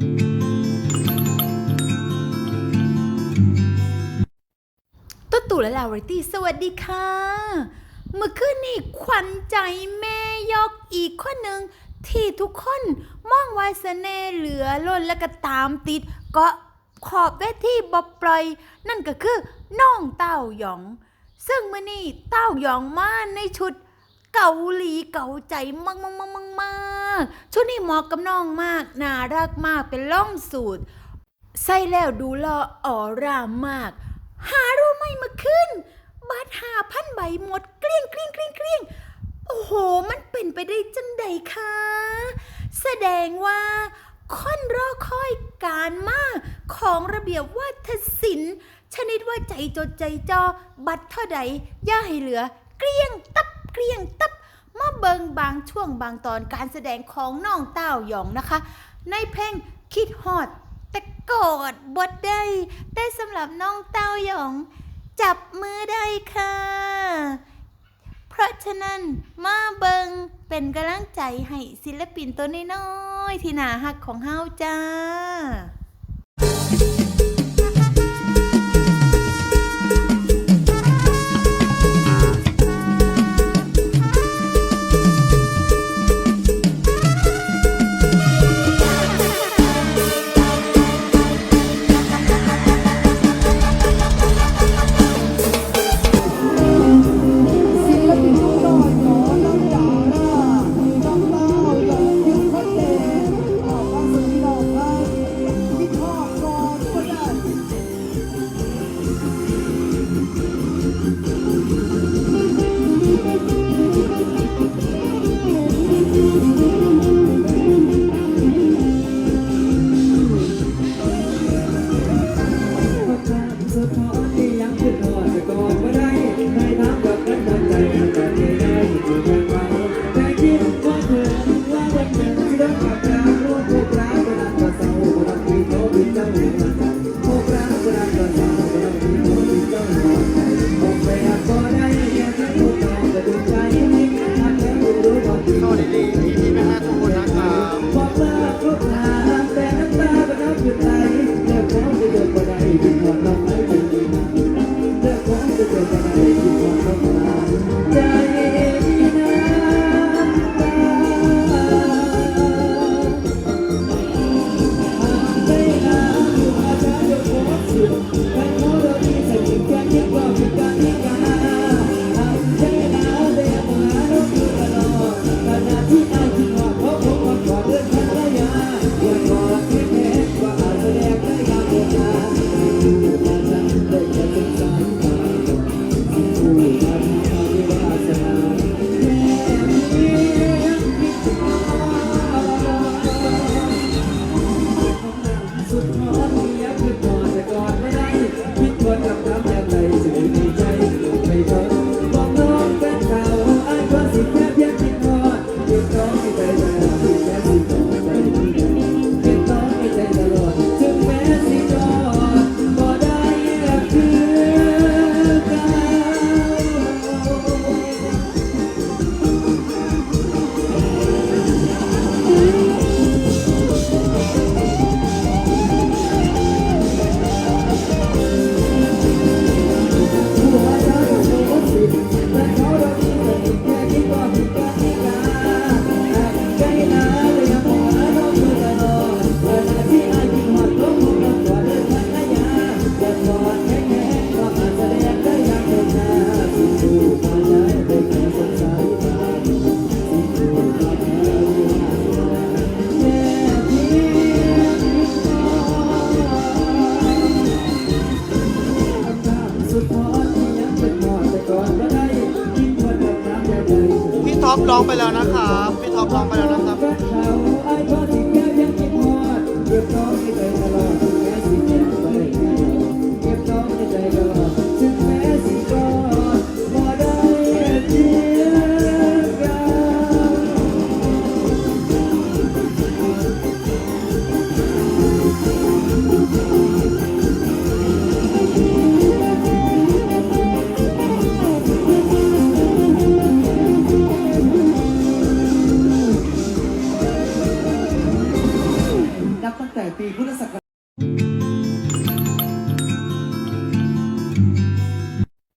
ตุ๊ตู่และลาวริตี้สวัสดีค่ะ เมื่อคืนนี้ขวัญใจแม่ยกอีกคนหนึ่งที่ทุกคนมองว่าเสน่ห์เหลือล้นและก็ตามติดก็ขอบเวทีบอบปล่อย นั่นก็คือน้องเต้าหยอง ซึ่งมื่อนี้เต้าหยองมาในชุด เกาหลีเกาใจมากมากมากมากมากชุดนี้เหมาะกับน้องมาก น่ารักมากเป็นล่องสูตร ใส่แล้วดูหล่อออร่ามาก หารู้ไมเมื่อคืนบัตรหาพันใบหมดเกลี้ยงเกลี้ยงเกลี้ยงเกลี้ยงโอ้โห มันเป็นไปได้จังใดคะแสดงว่าค่อนรอคอยการมากของระเบียบวัฒศิลป์ชนิดว่าใจจดใจจอบัตรเท่าใดย่าให้เหลือ เกลี้ยงตับ เกลี้ยงตับมาเบิงบางช่วงบางตอนการแสดงของน้องเต้าหยองนะคะ ในเพลงคิดฮอด แต่กอดบดได้แต่สำหรับน้องเต้าหยอง จับมือได้ค่ะ เพราะฉะนั้นมาเบิงเป็นกำลังใจให้ศิลปินตัวน้อยๆที่น่าฮักของเฮาจ้า ดินไร้องไปแล้วนะครับ พี่ท็อปร้องไปแล้วนะครับ ปีพุทธศักราช